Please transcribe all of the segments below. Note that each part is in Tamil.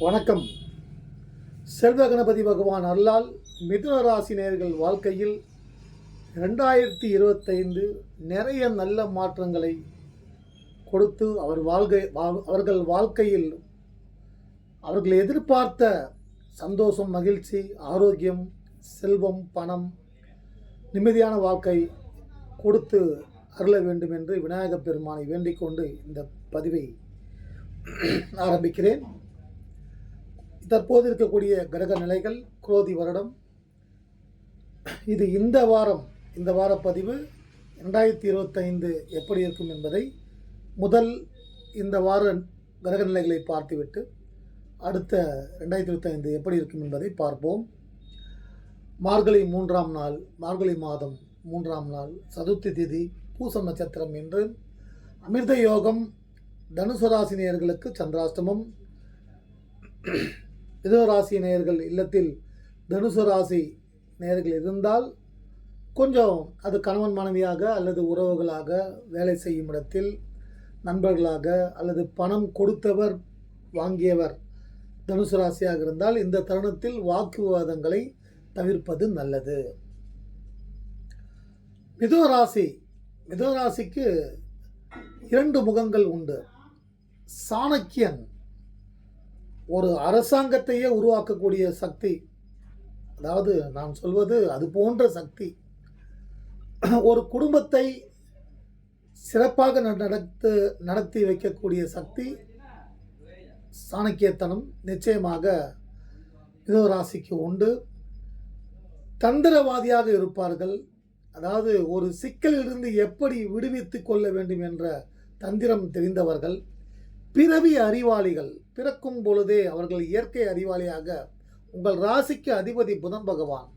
வணக்கம். செல்வ கணபதி பகவான் அல்லால் மிதுன ராசி நேர்கள் வாழ்க்கையில் ரெண்டாயிரத்தி இருபத்தைந்து நிறைய நல்ல மாற்றங்களை கொடுத்து அவர் வாழ்க்கை அவர்கள் வாழ்க்கையில் அவர்கள் எதிர்பார்த்த சந்தோஷம் மகிழ்ச்சி ஆரோக்கியம் செல்வம் பணம் நிம்மதியான வாழ்க்கை கொடுத்து அருள வேண்டும் என்று விநாயகப் பெருமானை வேண்டிக் கொண்டு இந்த பதிவை ஆரம்பிக்கிறேன். தற்போது இருக்கக்கூடிய கிரக நிலைகள் குரோதி வருடம். இது இந்த வாரம் இந்த வார பதிவு ரெண்டாயிரத்தி இருபத்தைந்து எப்படி இருக்கும் என்பதை முதல் இந்த வார கிரக நிலைகளை பார்த்துவிட்டு அடுத்த ரெண்டாயிரத்தி இருபத்தைந்து எப்படி இருக்கும் என்பதை பார்ப்போம். மார்கழி மூன்றாம் நாள் மார்கழி மாதம் மூன்றாம் நாள் சதுர்த்தி திதி பூச நட்சத்திரம் என்று அமிர்த யோகம் தனுசு சந்திராஷ்டமம். மிதுன ராசி நேயர்கள் இல்லத்தில் தனுசு ராசி நேயர்கள் இருந்தால் கொஞ்சம் அது கணவன் மனைவியாக அல்லது உறவுகளாக வேலை செய்யும் இடத்தில் நண்பர்களாக அல்லது பணம் கொடுத்தவர் வாங்கியவர் தனுசு ராசியாக இருந்தால் இந்த தருணத்தில் வாக்குவாதங்களை தவிர்ப்பது நல்லது. மிதுன ராசி மிதுன ராசிக்கு இரண்டு முகங்கள் உண்டு. சாணக்கியன் ஒரு அரசாங்கத்தையே உருவாக்கக்கூடிய சக்தி. அதாவது நான் சொல்வது அது போன்ற சக்தி. ஒரு குடும்பத்தை சிறப்பாக ந- நடத்து நடத்தி வைக்கக்கூடிய சக்தி சாணக்கியத்தனம் நிச்சயமாக மிதுன ராசிக்கு உண்டு. தந்திரவாதியாக இருப்பார்கள். அதாவது ஒரு சிக்கலிலிருந்து எப்படி விடுவித்து கொள்ள வேண்டும் என்ற தந்திரம் தெரிந்தவர்கள். பிறவி அறிவாளிகள் பிறக்கும் பொழுதே அவர்கள் இயற்கை அறிவாளியாக உங்கள் ராசிக்கு அதிபதி புதன் பகவான்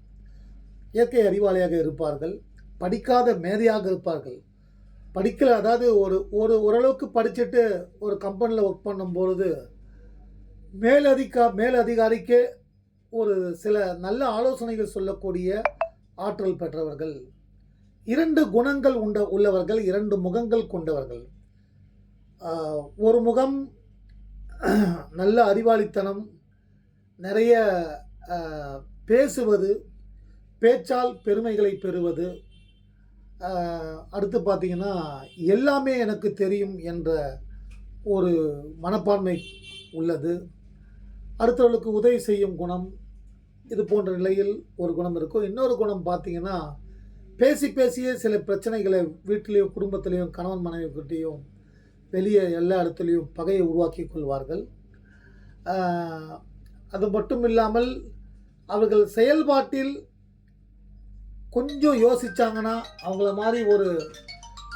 இயற்கை அறிவாளியாக இருப்பார்கள். படிக்காத மேதையாக இருப்பார்கள். படிக்கல அதாவது ஒரு ஒரு ஓரளவுக்கு படிச்சுட்டு ஒரு கம்பெனியில் ஒர்க் பண்ணும் பொழுது மேலதிகா மேலதிகாரிக்கு ஒரு சில நல்ல ஆலோசனைகள் சொல்லக்கூடிய ஆற்றல் பெற்றவர்கள். இரண்டு குணங்கள் உண்ட உள்ளவர்கள் இரண்டு முகங்கள் கொண்டவர்கள். ஒரு முகம் நல்ல அறிவாளித்தனம் நிறைய பேசுவது பேச்சால் பெருமைகளை பெறுவது அடுத்து பார்த்தீங்கன்னா எல்லாமே எனக்கு தெரியும் என்ற ஒரு மனப்பான்மை உள்ளது. அடுத்தவர்களுக்கு உதவி செய்யும் குணம் இது போன்ற நிலையில் ஒரு குணம் இருக்கும். இன்னொரு குணம் பார்த்தீங்கன்னா பேசி பேசியே சில பிரச்சனைகளை வீட்டிலையும் குடும்பத்திலையும் கணவன் மனைவிக்கிட்டேயும் வெளியே எல்லா இடத்துலையும் பகையை உருவாக்கி கொள்வார்கள். அது மட்டும் இல்லாமல் அவர்கள் செயல்பாட்டில் கொஞ்சம் யோசித்தாங்கன்னா அவங்கள மாதிரி ஒரு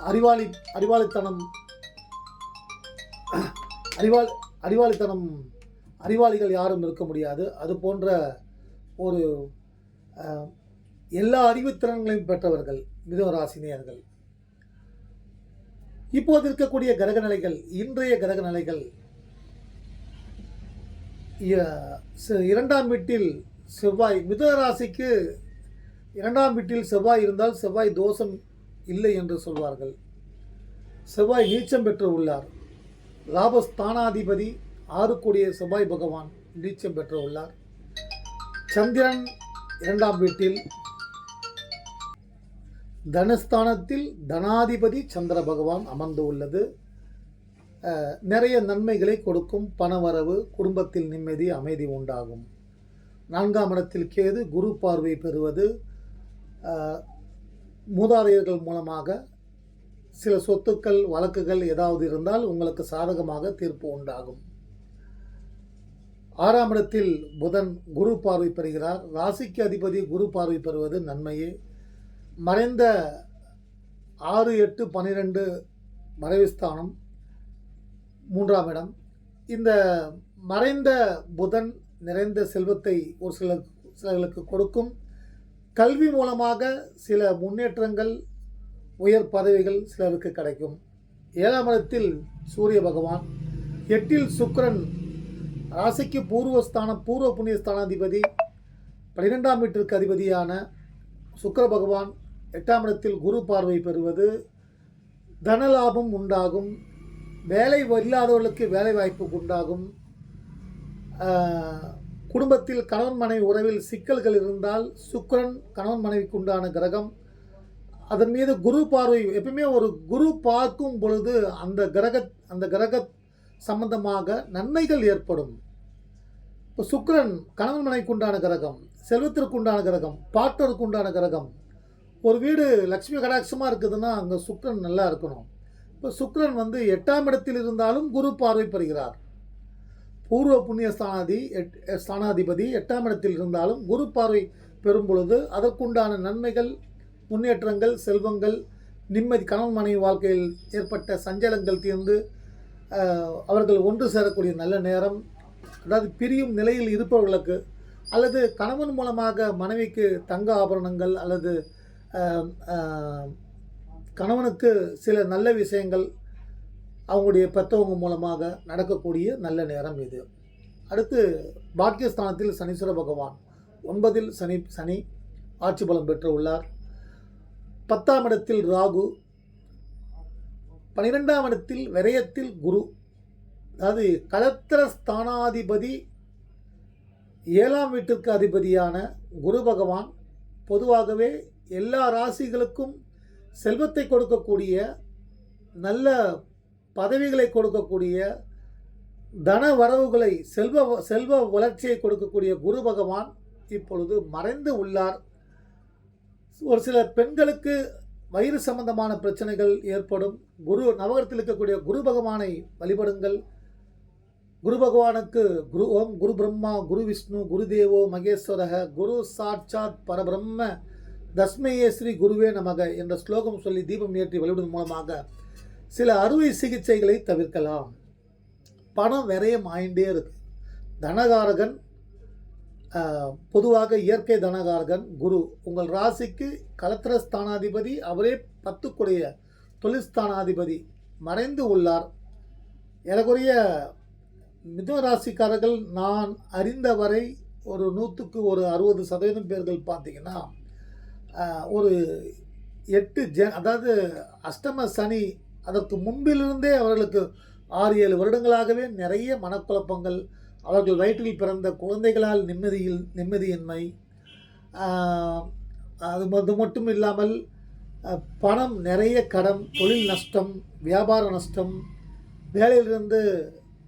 அறிவாளி அறிவாளித்தனம் அறிவாள் அறிவாளித்தனம் அறிவாளிகள் யாரும் இருக்க முடியாது. அது போன்ற ஒரு எல்லா அறிவுத்திறன்களையும் பெற்றவர்கள் மிதுன ராசினியர்கள் இப்போது இருக்கக்கூடிய கிரக நிலைகள் இன்றைய கிரக நிலைகள் இரண்டாம் வீட்டில் செவ்வாய் மிதுன ராசிக்கு இரண்டாம் வீட்டில் செவ்வாய் இருந்தால் செவ்வாய் தோஷம் இல்லை என்று சொல்வார்கள். செவ்வாய் நீச்சம் பெற்று உள்ளார். லாபஸ்தானாதிபதி ஆறு செவ்வாய் பகவான் நீச்சம் பெற்று உள்ளார். சந்திரன் இரண்டாம் வீட்டில் தனஸ்தானத்தில் தனாதிபதி சந்திர பகவான் அமர்ந்து உள்ளது. நிறைய நன்மைகளை கொடுக்கும் பணவரவு குடும்பத்தில் நிம்மதி அமைதி உண்டாகும். நான்காம் இடத்தில் கேது குரு பார்வை பெறுவது. மூதாதையர்கள் மூலமாக சில சொத்துக்கள் வழக்குகள் ஏதாவது இருந்தால் உங்களுக்கு சாதகமாக தீர்ப்பு உண்டாகும். ஆறாம் இடத்தில் புதன் குரு பார்வை பெறுகிறார். ராசிக்கு அதிபதி குரு பார்வை பெறுவது நன்மையே. மறைந்த ஆறு எட்டு பன்னிரெண்டு மறைவுஸ்தானம் மூன்றாம் இடம். இந்த மறைந்த புதன் நிறைந்த செல்வத்தை ஒரு சில சிலர்களுக்கு கொடுக்கும். கல்வி மூலமாக சில முன்னேற்றங்கள் உயர் பதவிகள் சிலருக்கு கிடைக்கும். ஏழாம் இடத்தில் சூரிய பகவான் எட்டில் சுக்கிரன் ராசிக்கு பூர்வஸ்தானம் பூர்வ புண்ணிய ஸ்தானாதிபதி பன்னிரெண்டாம் வீட்டிற்கு அதிபதியான சுக்கிர பகவான் எட்டாம் இடத்தில் குரு பார்வை பெறுவது தனலாபம் உண்டாகும் வேலை இல்லாதவர்களுக்கு வேலை வாய்ப்பு உண்டாகும். குடும்பத்தில் கணவன் மனைவி உறவில் சிக்கல்கள் இருந்தால் சுக்கரன் கணவன் மனைவிக்கு உண்டான கிரகம். அதன் மீது குரு பார்வை எப்பவுமே ஒரு குரு பார்க்கும் பொழுது அந்த கிரக அந்த கிரக சம்பந்தமாக நன்மைகள் ஏற்படும். இப்போ சுக்கிரன் கணவன் மனைவிக்கு உண்டான கிரகம் செல்வத்திற்கு உண்டான கிரகம் பார்ட்னருக்கு உண்டான கிரகம். ஒரு வீடு லக்ஷ்மி கடாட்சமாக இருக்குதுன்னா அங்கே சுக்ரன் நல்லா இருக்கணும். இப்போ சுக்ரன் வந்து எட்டாம் இடத்தில் இருந்தாலும் குரு பார்வை பெறுகிறார். பூர்வ புண்ணிய ஸ்தானாதி எட் ஸ்தானாதிபதி எட்டாம் இடத்தில் இருந்தாலும் குரு பார்வை பெறும் பொழுது அதற்குண்டான நன்மைகள் முன்னேற்றங்கள் செல்வங்கள் நிம்மதி கணவன் மனைவி வாழ்க்கையில் ஏற்பட்ட சஞ்சலங்கள் தீர்ந்து அவர்கள் ஒன்று சேரக்கூடிய நல்ல நேரம் அதாவது பிரியும் நிலையில் இருப்பவர்களுக்கு அல்லது கணவன் மூலமாக மனைவிக்கு தங்க ஆபரணங்கள் அல்லது கணவனுக்கு சில நல்ல விஷயங்கள் அவங்களுடைய பெற்றவங்க மூலமாக நடக்கக்கூடிய நல்ல நேரம் இது. அடுத்து பாக்கியஸ்தானத்தில் சனீஸ்வர பகவான். ஒன்பதில் சனி சனி ஆட்சி பலம் பெற்று உள்ளார் பத்தாம் இடத்தில் ராகு. பனிரெண்டாம் இடத்தில் விரயத்தில் குரு. அதாவது கலத்திர ஸ்தானாதிபதி ஏழாம் வீட்டிற்கு அதிபதியான குரு பகவான் பொதுவாகவே எல்லா ராசிகளுக்கும் செல்வத்தை கொடுக்கக்கூடிய நல்ல பதவிகளை கொடுக்கக்கூடிய தன வரவுகளை செல்வ செல்வ வளர்ச்சியை கொடுக்கக்கூடிய குரு பகவான் இப்பொழுது மறைந்து உள்ளார். ஒரு சில பெண்களுக்கு வயிறு சம்பந்தமான பிரச்சனைகள் ஏற்படும். குரு நவகரத்தில் இருக்கக்கூடிய குரு பகவானை வழிபடுங்கள். குரு பகவானுக்கு குரு ஓம் குரு பிரம்மா குரு விஷ்ணு குரு தேவோ மகேஸ்வரக குரு சாட்சாத் பரபிரம்ம தஸ்மையே ஸ்ரீ குருவே நமக என்ற ஸ்லோகம் சொல்லி தீபம் ஏற்றி வழிபடுவதன் மூலமாக சில அறுவை சிகிச்சைகளை தவிர்க்கலாம். பணம் விரயம் ஆயிண்டே இருக்கு. தனகாரகன் பொதுவாக இயற்கை தனகாரகன் குரு. உங்கள் ராசிக்கு கலத்திர ஸ்தானாதிபதி அவரே பத்துக்குடைய தொழிற்ஸ்தானாதிபதி மறைந்து உள்ளார். எனக்குரிய மிதுன ராசிக்காரர்கள் நான் அறிந்தவரை ஒரு நூற்றுக்கு ஒரு அறுபது சதவீதம் பேர்கள் பார்த்தீங்கன்னா ஒரு எட்டு ஜன் அதாவது அஷ்டம சனி அதற்கு முன்பிலிருந்தே அவர்களுக்கு ஆறு ஏழு வருடங்களாகவே நிறைய மனக்குழப்பங்கள். அவர்கள் வயிற்றில் பிறந்த குழந்தைகளால் நிம்மதியில் நிம்மதியின்மை அது அது மட்டும் இல்லாமல் பணம் நிறைய கடன் தொழில் நஷ்டம் வியாபார நஷ்டம் வேலையிலிருந்து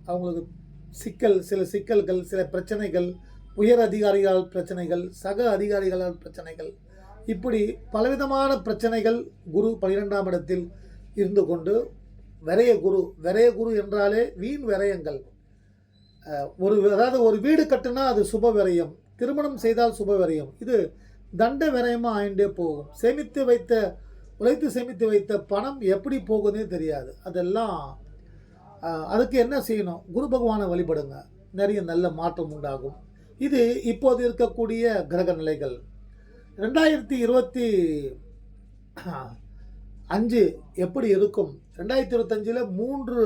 அவங்களுக்கு சிக்கல் சில சிக்கல்கள் சில பிரச்சனைகள் உயர் அதிகாரிகளால் பிரச்சனைகள் சக அதிகாரிகளால் பிரச்சனைகள் இப்படி பலவிதமான பிரச்சனைகள் குரு பனிரெண்டாம் இடத்தில் இருந்து கொண்டு விரைய குரு விரைய குரு என்றாலே வீண் விரயங்கள். ஒரு அதாவது ஒரு வீடு கட்டுனா அது சுப விரயம் திருமணம் செய்தால் சுப விரயம். இது தண்ட விரயமாக ஆயிண்டே போகும். சேமித்து வைத்த உழைத்து சேமித்து வைத்த பணம் எப்படி போகுதுன்னே தெரியாது. அதெல்லாம் அதுக்கு என்ன செய்யணும்? குரு பகவானை வழிபடுங்க. நிறைய நல்ல மாற்றம் உண்டாகும். இது இப்போது இருக்கக்கூடிய கிரக நிலைகள். ரெண்டாயிரத்தி இருபத்தி அஞ்சு எப்படி இருக்கும்? ரெண்டாயிரத்தி இருபத்தஞ்சில் மூன்று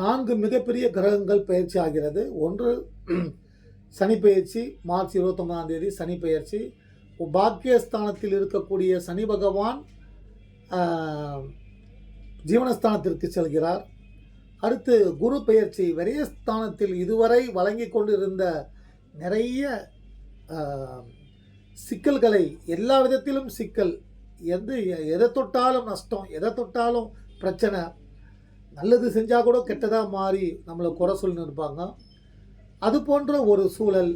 நான்கு மிகப்பெரிய கிரகங்கள் பயிற்சி ஆகிறது. ஒன்று சனி பயிற்சி மார்ச் இருபத்தொன்பதாம் தேதி சனி பயிற்சி. பாக்கியஸ்தானத்தில் இருக்கக்கூடிய சனி பகவான் ஜீவனஸ்தானத்திற்கு செல்கிறார். அடுத்து குரு பெயர்ச்சி விரயஸ்தானத்தில் இதுவரை வழங்கி கொண்டிருந்த நிறைய சிக்கல்களை எல்லா விதத்திலும் சிக்கல். எது எதை தொட்டாலும் நஷ்டம் எதை தொட்டாலும் பிரச்சனை. நல்லது செஞ்சால் கூட கெட்டதாக மாறி நம்மளை குறை சொல்லி இருப்பாங்க. அது போன்ற ஒரு சூழல்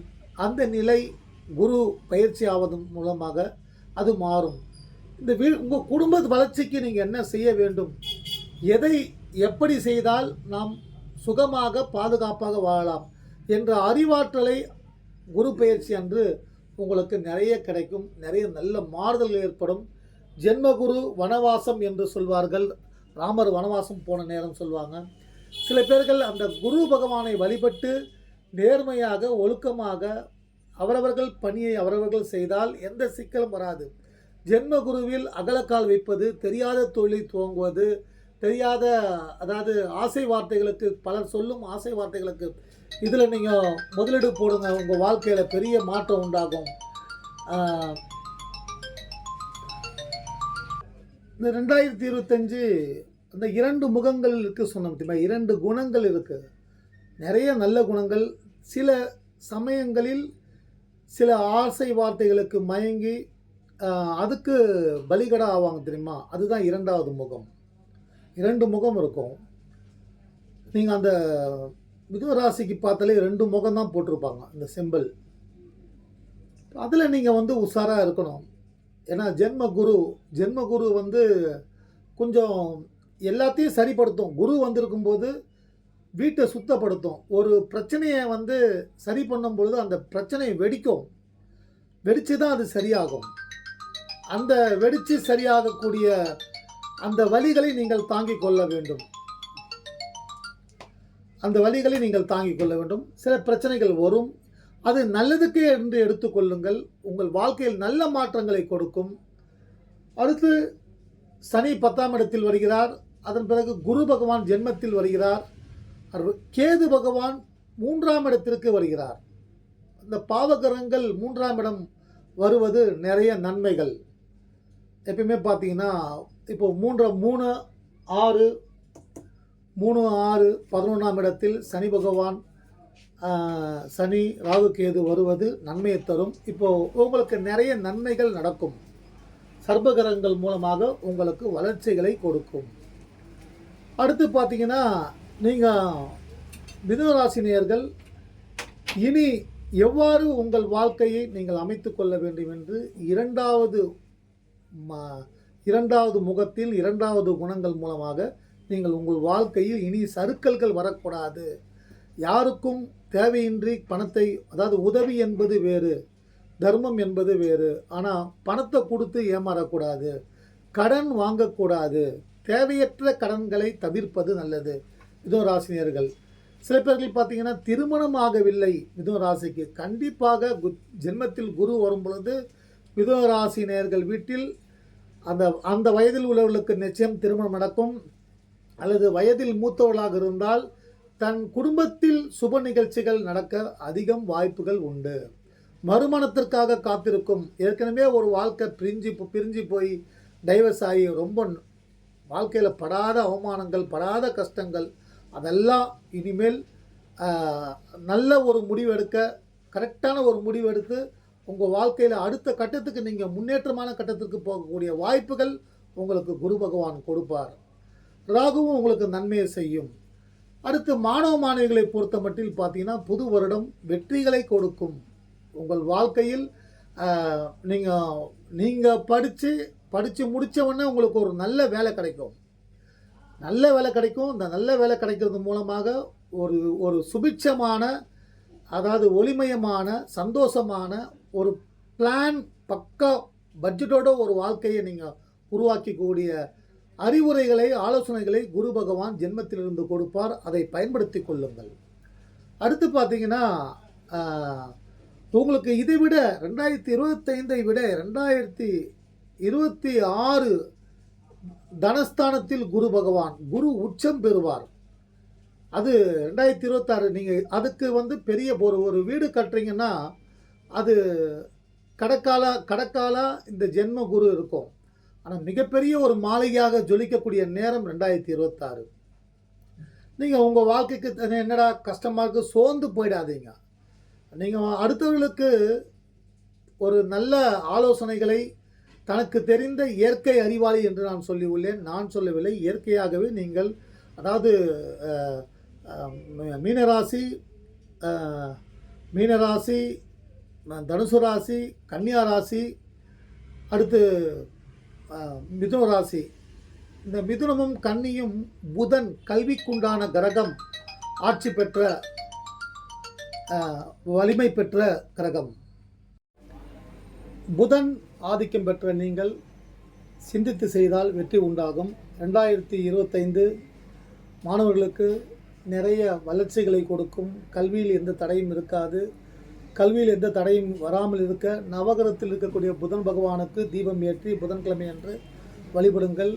அந்த நிலை குரு பயிற்சி ஆவதன் மூலமாக அது மாறும். இந்த வீ உங்கள் குடும்ப வளர்ச்சிக்கு நீங்கள் என்ன செய்ய வேண்டும்? எதை எப்படி செய்தால் நாம் சுகமாக பாதுகாப்பாக வாழலாம்? என்ற அறிவாற்றலை குரு பயிற்சி அன்று உங்களுக்கு நிறைய கிடைக்கும் நிறைய நல்ல மாறுதல் ஏற்படும். ஜென்மகுரு வனவாசம் என்று சொல்வார்கள். ராமர் வனவாசம் போன நேரம் சொல்லுவாங்க சில பேர்கள் அந்த குரு பகவானை வழிபட்டு நேர்மையாக ஒழுக்கமாக அவரவர்கள் பணியை அவரவர்கள் செய்தால் எந்த சிக்கலும் வராது. ஜென்ம குருவில் அகலக்கால் வைப்பது தெரியாத தொழிலை துவங்குவது தெரியாத அதாவது ஆசை வார்த்தைகளுக்கு பலர் சொல்லும் ஆசை வார்த்தைகளுக்கு இதில் நீங்கள் முதலீடு போடுங்க. உங்கள் வாழ்க்கையில் பெரிய மாற்றம் உண்டாகும். இந்த ரெண்டாயிரத்தி இருபத்தஞ்சு அந்த இரண்டு முகங்கள் இருக்கு சொன்னோம் முடியுமா இரண்டு குணங்கள் இருக்குது நிறைய நல்ல குணங்கள். சில சமயங்களில் சில ஆசை வார்த்தைகளுக்கு மயங்கி அதுக்கு பலிகடா ஆவாங்க தெரியுமா? அதுதான் இரண்டாவது முகம். இரண்டு முகம் இருக்கும். நீங்கள் அந்த மிதுனராசிக்கு பார்த்தாலே ரெண்டு முகம் தான் போட்டிருப்பாங்க இந்த சிம்பிள் அதில் நீங்கள் வந்து உஷாராக இருக்கணும். ஏன்னா ஜென்ம குரு ஜென்ம குரு வந்து கொஞ்சம் எல்லாத்தையும் சரிப்படுத்தும். குரு வந்திருக்கும்போது வீட்டை சுத்தப்படுத்தும். ஒரு பிரச்சனையை வந்து சரி பண்ணும் பொழுது அந்த பிரச்சனை வெடிக்கும். வெடிச்சு தான் அது சரியாகும். அந்த வெடித்து சரியாகக்கூடிய அந்த வழிகளை நீங்கள் தாங்கிக் கொள்ள வேண்டும். அந்த வழிகளை நீங்கள் தாங்கிக் கொள்ள வேண்டும். சில பிரச்சனைகள் வரும். அது நல்லதுக்கே என்று எடுத்துக்கொள்ளுங்கள் உங்கள் வாழ்க்கையில் நல்ல மாற்றங்களை கொடுக்கும். அடுத்து சனி பத்தாம் இடத்தில் வருகிறார். அதன் பிறகு குரு பகவான் ஜென்மத்தில் வருகிறார். கேது பகவான் மூன்றாம் இடத்திற்கு வருகிறார். இந்த பாவகரங்கள் மூன்றாம் இடம் வருவது நிறைய நன்மைகள். எப்பயுமே பார்த்தீங்கன்னா இப்போ மூன்று மூணு ஆறு மூணு ஆறு பதினொன்றாம் இடத்தில் சனி பகவான் சனி ராகு கேது வருவது நன்மையை தரும். இப்போது உங்களுக்கு நிறைய நன்மைகள் நடக்கும். சர்பகரங்கள் மூலமாக உங்களுக்கு வளர்ச்சிகளை கொடுக்கும். அடுத்து பார்த்தீங்கன்னா நீங்கள் மிதுனராசினியர்கள் இனி எவ்வாறு உங்கள் வாழ்க்கையை நீங்கள் அமைத்து கொள்ள வேண்டும் என்று இரண்டாவது இரண்டாவது முகத்தில் இரண்டாவது குணங்கள் மூலமாக நீங்கள் உங்கள் வாழ்க்கையில் இனி சறுக்கல்கள் வரக்கூடாது. யாருக்கும் தேவையின்றி பணத்தை அதாவது உதவி என்பது வேறு தர்மம் என்பது வேறு. ஆனால் பணத்தை கொடுத்து ஏமாறக்கூடாது. கடன் வாங்கக்கூடாது. தேவையற்ற கடன்களை தவிர்ப்பது நல்லது. மிதுன ராசினியர்கள் சில பேர்கள் பார்த்தீங்கன்னா திருமணம் ஆகவில்லை மிதுன ராசிக்கு. கண்டிப்பாக கு ஜென்மத்தில் குரு வரும் பொழுது மிதுன ராசி நேர்கள் வீட்டில் அந்த அந்த வயதில் உள்ளவர்களுக்கு நிச்சயம் திருமணம் நடக்கும். அல்லது வயதில் மூத்தவர்களாக இருந்தால் தன் குடும்பத்தில் சுப நிகழ்ச்சிகள் நடக்க அதிகம் வாய்ப்புகள் உண்டு. மறுமணத்திற்காக காத்திருக்கும் ஏற்கனவே ஒரு வாழ்க்கை பிரிஞ்சு பிரிஞ்சு போய் டைவர்ஸ் ஆகி ரொம்ப வாழ்க்கையில் படாத அவமானங்கள் படாத கஷ்டங்கள் அதெல்லாம் இனிமேல் நல்ல ஒரு முடிவெடுக்க கரெக்டான ஒரு முடிவெடுத்து உங்கள் வாழ்க்கையில் அடுத்த கட்டத்துக்கு நீங்கள் முன்னேற்றமான கட்டத்துக்கு போகக்கூடிய வாய்ப்புகள் உங்களுக்கு குரு பகவான் கொடுப்பார். ராகுவும் உங்களுக்கு நன்மையை செய்யும். அடுத்து மாணவ மாணவிகளை பொறுத்த மட்டில் பார்த்தீங்கன்னா புது வருடம் வெற்றிகளை கொடுக்கும். உங்கள் வாழ்க்கையில் நீங்கள் நீங்கள் படித்து படித்து முடித்தவொடனே உங்களுக்கு ஒரு நல்ல வேலை கிடைக்கும். நல்ல வேலை கிடைக்கும். இந்த நல்ல வேலை கிடைக்கிறது மூலமாக ஒரு ஒரு சுபிட்சமான அதாவது ஒளிமயமான சந்தோஷமான ஒரு பிளான் பக்கா பட்ஜெட்டோட ஒரு வாழ்க்கையை நீங்கள் உருவாக்கக்கூடிய அறிவுரைகளை ஆலோசனைகளை குரு பகவான் ஜென்மத்திலிருந்து கொடுப்பார். அதை பயன்படுத்தி கொள்ளுங்கள். அடுத்து பார்த்தீங்கன்னா உங்களுக்கு இதை விட ரெண்டாயிரத்தி இருபத்தைந்தை விட ரெண்டாயிரத்தி இருபத்தி ஆறு தனஸ்தானத்தில் குரு பகவான் குரு உச்சம் பெறுவார். அது ரெண்டாயிரத்தி இருபத்தாறு நீங்கள் அதுக்கு வந்து பெரிய ஒரு ஒரு வீடு கட்டுறீங்கன்னா அது கடக்காலா கடக்காலா இந்த ஜென்ம குரு இருக்கும். ஆனால் மிகப்பெரிய ஒரு மாளிகையாக ஜொலிக்கக்கூடிய நேரம் ரெண்டாயிரத்தி இருபத்தாறு. நீங்கள் உங்கள் வாழ்க்கைக்கு த- என்னடா கஷ்டமாக இருக்கு சோர்ந்து போயிடாதீங்க. நீங்கள் அடுத்தவர்களுக்கு ஒரு நல்ல ஆலோசனைகளை தனக்கு தெரிந்த இயற்கை அறிவாளி என்று நான் சொல்லி உள்ளேன் நான் சொல்லவில்லை இயற்கையாகவே நீங்கள் அதாவது மீனராசி மீனராசி தனுசு ராசி கன்னியா ராசி அடுத்து அஹ், மிதுன ராசி. இந்த மிதுனமும் கன்னியும் புதன் கல்விக்குண்டான கிரகம் ஆட்சி பெற்ற வலிமை பெற்ற கிரகம். புதன் ஆதிக்கம் பெற்ற நீங்கள் சிந்தித்து செய்தால் வெற்றி உண்டாகும். ரெண்டாயிரத்தி இருபத்தைந்து மாணவர்களுக்கு நிறைய வளர்ச்சிகளை கொடுக்கும். கல்வியில் எந்த தடையும் இருக்காது. கல்வியில் எந்த தடையும் வராமல் இருக்க நவகரத்தில் இருக்கக்கூடிய புதன் பகவானுக்கு தீபம் ஏற்றி புதன்கிழமை அன்று வழிபடுங்கள்.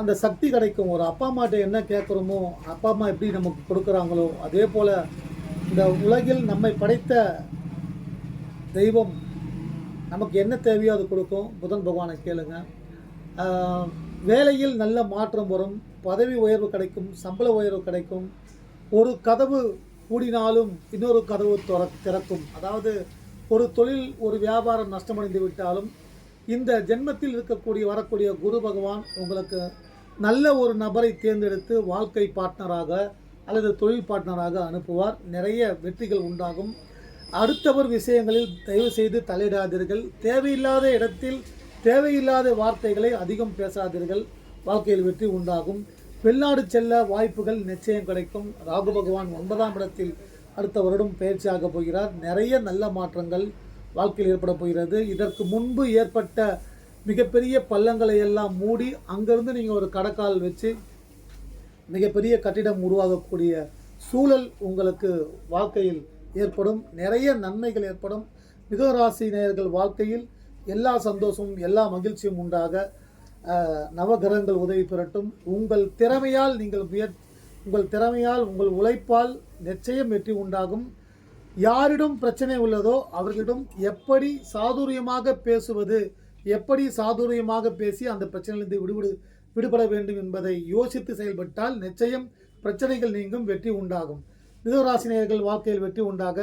அந்த சக்தி கிடைக்கும். ஒரு அப்பா அம்மாட்ட என்ன கேட்குறோமோ அப்பா அம்மா எப்படி நமக்கு கொடுக்குறாங்களோ அதே போல் இந்த உலகில் நம்மை படைத்த தெய்வம் நமக்கு என்ன தேவையோ அது கொடுக்கும். புதன் பகவானை கேளுங்க. வேலையில் நல்ல மாற்றம் வரும். பதவி உயர்வு கிடைக்கும். சம்பள உயர்வு கிடைக்கும். ஒரு கதவு மூடினாலும் இன்னொரு கதவு திற திறக்கும். அதாவது ஒரு தொழில் ஒரு வியாபாரம் நஷ்டமடைந்து விட்டாலும் இந்த ஜென்மத்தில் இருக்கக்கூடிய வரக்கூடிய குரு பகவான் உங்களுக்கு நல்ல ஒரு நபரை தேர்ந்தெடுத்து வாழ்க்கை பார்ட்னராக அல்லது தொழில் பார்ட்னராக அனுப்புவார். நிறைய வெற்றிகள் உண்டாகும். அடுத்தவர் விஷயங்களில் தயவு செய்து தலையிடாதீர்கள். தேவையில்லாத இடத்தில் தேவையில்லாத வார்த்தைகளை அதிகம் பேசாதீர்கள். வாழ்க்கையில் வெற்றி உண்டாகும். வெளிநாடு செல்ல வாய்ப்புகள் நிச்சயம் கிடைக்கும். ராகு பகவான் ஒன்பதாம் இடத்தில் அடுத்த வருடம் பயிற்சியாக போகிறார். நிறைய நல்ல மாற்றங்கள் வாழ்க்கையில் ஏற்பட போகிறது. இதற்கு முன்பு ஏற்பட்ட மிகப்பெரிய பள்ளங்களை எல்லாம் மூடி அங்கேருந்து நீங்கள் ஒரு கடக்கால் வச்சு மிகப்பெரிய கட்டிடம் உருவாகக்கூடிய சூழல் உங்களுக்கு வாழ்க்கையில் ஏற்படும். நிறைய நன்மைகள் ஏற்படும். மிதராசி நேயர்கள் வாழ்க்கையில் எல்லா சந்தோஷமும் எல்லா மகிழ்ச்சியும் உண்டாக நவகிரகங்கள் உதவி பெறட்டும். உங்கள் திறமையால் நீங்கள் முயற் உங்கள் திறமையால் உங்கள் உழைப்பால் நிச்சயம் வெற்றி உண்டாகும். யாரிடம் பிரச்சனை உள்ளதோ அவர்களிடம் எப்படி சாதுரியமாக பேசுவது எப்படி சாதுரியமாக பேசி அந்த பிரச்சனையிலிருந்து விடுபடு விடுபட வேண்டும் என்பதை யோசித்து செயல்பட்டால் நிச்சயம் பிரச்சனைகள் நீங்கும் வெற்றி உண்டாகும். மிதராசினியர்கள் வாழ்க்கையில் வெற்றி உண்டாக.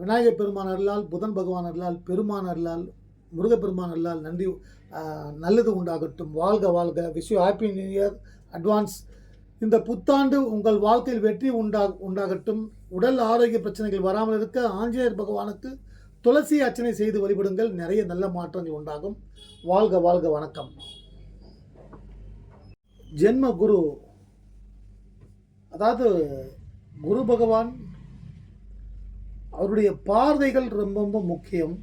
விநாயகர் பெருமான் அருளால் புதன் பகவான் அருளால் பெருமான் அருளால் முருகப்பெருமான் அல்லால் நன்றி நல்லது உண்டாகட்டும். வாழ்க வாழ்க. Wish you happy new year advance இந்த புத்தாண்டு உங்கள் வாழ்க்கையில் வெற்றி உண்டா உண்டாகட்டும். உடல் ஆரோக்கிய பிரச்சனைகள் வராமல் இருக்க ஆஞ்சநேயர் பகவானுக்கு துளசி அர்ச்சனை செய்து வழிபடுங்கள். நிறைய நல்ல மாற்றங்கள் உண்டாகும். வாழ்க வாழ்க. வணக்கம். ஜென்ம குரு. அதாவது குரு பகவான் அவருடைய பார்வைகள் ரொம்ப ரொம்ப முக்கியம்.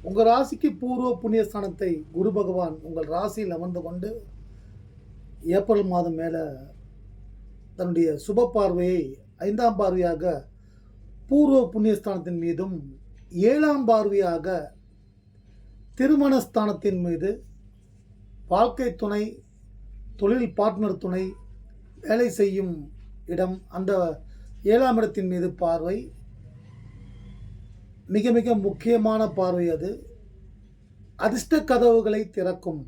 உங்கள் ராசிக்கு பூர்வ புண்ணியஸ்தானத்தை குரு பகவான் உங்கள் ராசியில் அமர்ந்து கொண்டு ஏப்ரல் மாதம் மேலே தன்னுடைய சுப பார்வையை ஐந்தாம் பார்வையாக பூர்வ புண்ணியஸ்தானத்தின் மீதும் ஏழாம் பார்வையாக திருமணஸ்தானத்தின் மீது வாழ்க்கை துணை தொழில் பார்ட்னர் துணை வேலை செய்யும் இடம் அந்த ஏழாம் இடத்தின் மீது பார்வை மிக மிக முக்கியமான பார்வை அது. அதிர்ஷ்ட கதவுகளை திறக்கும்.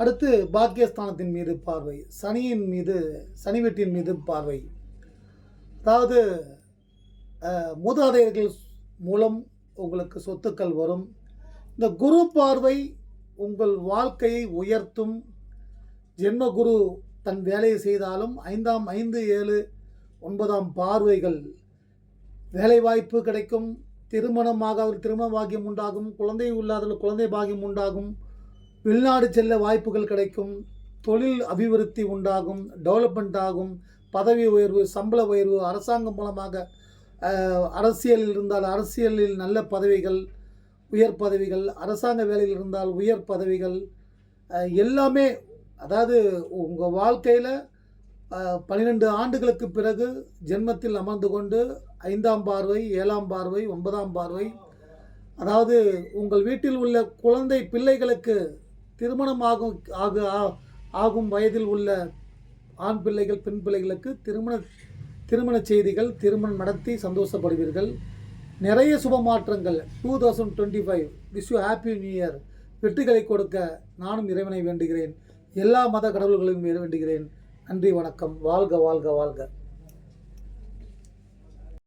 அடுத்து பாக்கியஸ்தானத்தின் மீது பார்வை. சனியின் மீது சனி வீட்டின் மீது பார்வை. அதாவது மூதாதையர்கள் மூலம் உங்களுக்கு சொத்துக்கள் வரும். இந்த குரு பார்வை உங்கள் வாழ்க்கையை உயர்த்தும். ஜென்ம குரு தன் வேலையை செய்தாலும் ஐந்தாம் ஐந்து ஏழு ஒன்பதாம் பார்வைகள் வேலைவாய்ப்பு கிடைக்கும் திருமணமாக ஒரு திருமண பாக்கியம் உண்டாகும் குழந்தை இல்லாதவர்கள் குழந்தை பாக்கியம் உண்டாகும் வெளிநாடு செல்ல வாய்ப்புகள் கிடைக்கும் தொழில் அபிவிருத்தி உண்டாகும் டெவலப்மெண்ட் ஆகும் பதவி உயர்வு சம்பள உயர்வு அரசாங்கம் மூலமாக அரசியலில் இருந்தால் அரசியலில் நல்ல பதவிகள் உயர் பதவிகள் அரசாங்க வேலையில் இருந்தால் உயர் பதவிகள் எல்லாமே அதாவது உங்கள் வாழ்க்கையில் பன்னிரெண்டு ஆண்டுகளுக்கு பிறகு ஜென்மத்தில் அமர்ந்து கொண்டு ஐந்தாம் பார்வை ஏழாம் பார்வை ஒன்பதாம் பார்வை அதாவது உங்கள் வீட்டில் உள்ள குழந்தை பிள்ளைகளுக்கு திருமணமாகும் ஆக ஆ- ஆகும் வயதில் உள்ள ஆண் பிள்ளைகள் பெண் பிள்ளைகளுக்கு திருமண திருமண செய்திகள் திருமணம் நடத்தி சந்தோஷப்படுவீர்கள். நிறைய சுப மாற்றங்கள் two thousand twenty five wish you happy new year. வெற்றிகளை கொடுக்க நானும் இறைவனை வேண்டுகிறேன். எல்லா மத கடவுள்களையும் வேண்டுகிறேன். நன்றி வணக்கம். வாழ்க வாழ்க வாழ்க.